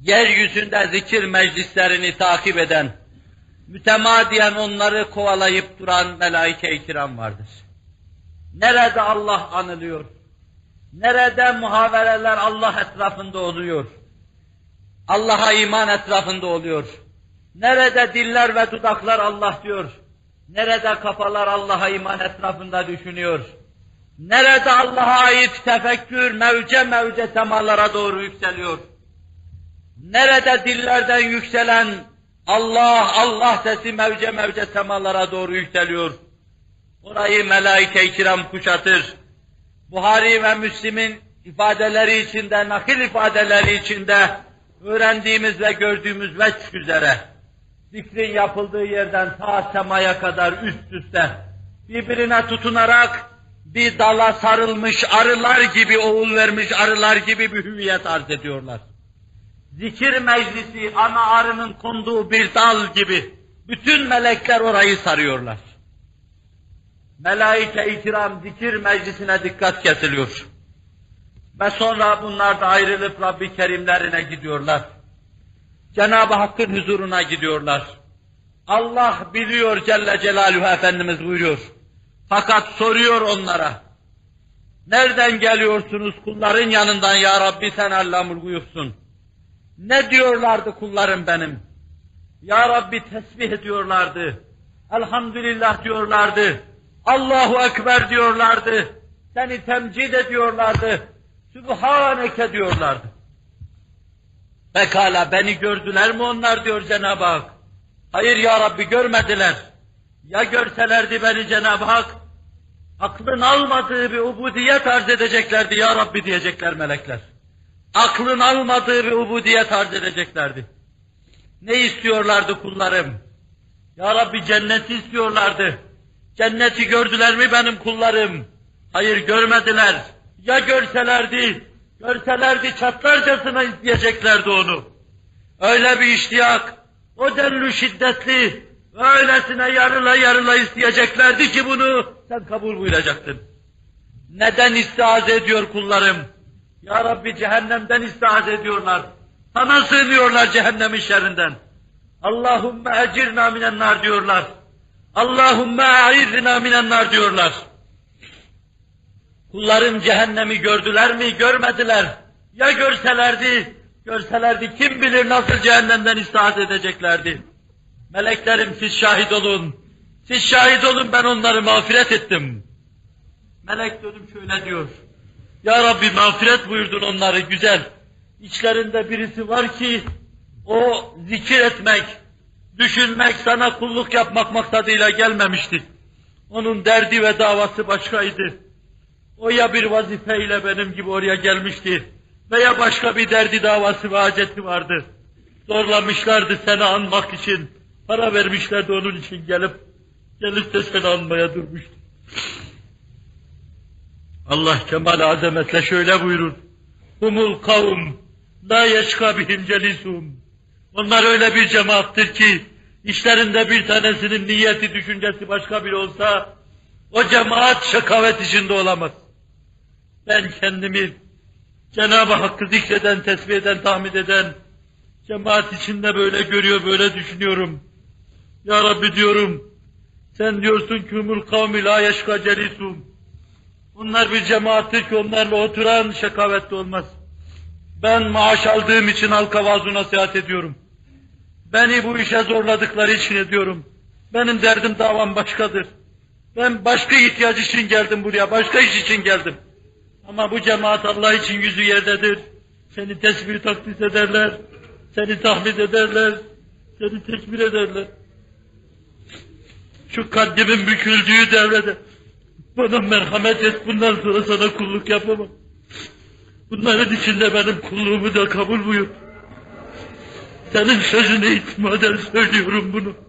yeryüzünde zikir meclislerini takip eden, mütemadiyen onları kovalayıp duran melaike-i kiram vardır. Nerede Allah anılıyor? Nerede muhavereler Allah etrafında oluyor? Allah'a iman etrafında oluyor. Nerede diller ve dudaklar Allah diyor. Nerede kafalar Allah'a iman etrafında düşünüyor. Nerede Allah'a ait tefekkür mevce mevce semalara doğru yükseliyor. Nerede dillerden yükselen Allah, Allah sesi mevce mevce semalara doğru yükseliyor. Orayı melaike-i kiram kuşatır. Buhari ve Müslim'in ifadeleri içinde, nakil ifadeleri içinde öğrendiğimiz ve gördüğümüz veç üzere zikrin yapıldığı yerden ta semaya kadar üst üste birbirine tutunarak bir dala sarılmış arılar gibi, oğul vermiş arılar gibi bir hüviyet arz ediyorlar. Zikir meclisi ana arının konduğu bir dal gibi bütün melekler orayı sarıyorlar. Melaike-i kiram zikir meclisine dikkat kesiliyor. Ve sonra bunlar da ayrılıp Rabbi Kerimlerine gidiyorlar. Cenab-ı Hakk'ın huzuruna gidiyorlar. Allah biliyor Celle Celaluhu Efendimiz buyuruyor. Fakat soruyor onlara. Nereden geliyorsunuz kulların yanından ya Rabbi sen Allah'ım buyursun. Ne diyorlardı kullarım benim? Ya Rabbi tesbih ediyorlardı. Elhamdülillah diyorlardı. Allahu Ekber diyorlardı. Seni temcid ediyorlardı. Sübhaneke diyorlardı. Pekala beni gördüler mi onlar diyor Cenab-ı Hak. Hayır ya Rabbi görmediler. Ya görselerdi beni Cenab-ı Hak, aklın almadığı bir ubudiyet arz edeceklerdi ya Rabbi diyecekler melekler. Aklın almadığı bir ubudiyet arz edeceklerdi. Ne istiyorlardı kullarım? Ya Rabbi cenneti istiyorlardı. Cenneti gördüler mi benim kullarım? Hayır görmediler. Ya görselerdi, görselerdi çatlarcasına isteyeceklerdi onu. Öyle bir iştiyak, o denli şiddetli, öylesine yarıla yarıla isteyeceklerdi ki bunu sen kabul buyuracaktın. Neden istiaz ediyor kullarım? Ya Rabbi cehennemden istiaz ediyorlar. Sana sığınıyorlar cehennemin şerrinden. Allahümme ecirna minen nar diyorlar. Allahümme a'irna minen nar diyorlar. Kullarım cehennemi gördüler mi? Görmediler. Ya görselerdi, görselerdi kim bilir nasıl cehennemden istiaz edeceklerdi. Meleklerim siz şahit olun. Siz şahit olun ben onları mağfiret ettim. Melek dönüp şöyle diyor. Ya Rabbi mağfiret buyurdun onları güzel. İçlerinde birisi var ki o zikir etmek, düşünmek, sana kulluk yapmak maksadıyla gelmemişti. Onun derdi ve davası başkaydı. O ya bir vazifeyle benim gibi oraya gelmişti veya başka bir derdi davası ve haceti vardı. Zorlamışlardı seni anmak için. Para vermişlerdi onun için gelip gelip de seni anmaya durmuştu. Allah kemal azametle şöyle buyurur. Humul kavm la yeşka bihim celisum. Onlar öyle bir cemaattır ki işlerinde bir tanesinin niyeti, düşüncesi başka biri olsa o cemaat şakavet içinde olamaz. Ben kendimi Cenab-ı Hakk'ı zikreden, tesbih eden, tahmid eden cemaat içinde böyle görüyor, böyle düşünüyorum. Ya Rabbi diyorum, sen diyorsun ki umul kavmi la yeşka celisum. Onlar bir cemaattir ki onlarla oturan şakavetli olmaz. Ben maaş aldığım için halka vaaz nasihat ediyorum. Beni bu işe zorladıkları için ediyorum. Benim derdim davam başkadır. Ben başka ihtiyaç için geldim buraya, başka iş için geldim. Ama bu cemaat Allah için yüzü yerdedir. Seni tesbih takdis ederler, seni tahmid ederler, seni tekbir ederler. Şu kaddimin büküldüğü devrede bana merhamet et, bundan sonra sana kulluk yapamam. Bunların içinde benim kulluğumu da kabul buyur. Senin sözüne itimaden söylüyorum bunu.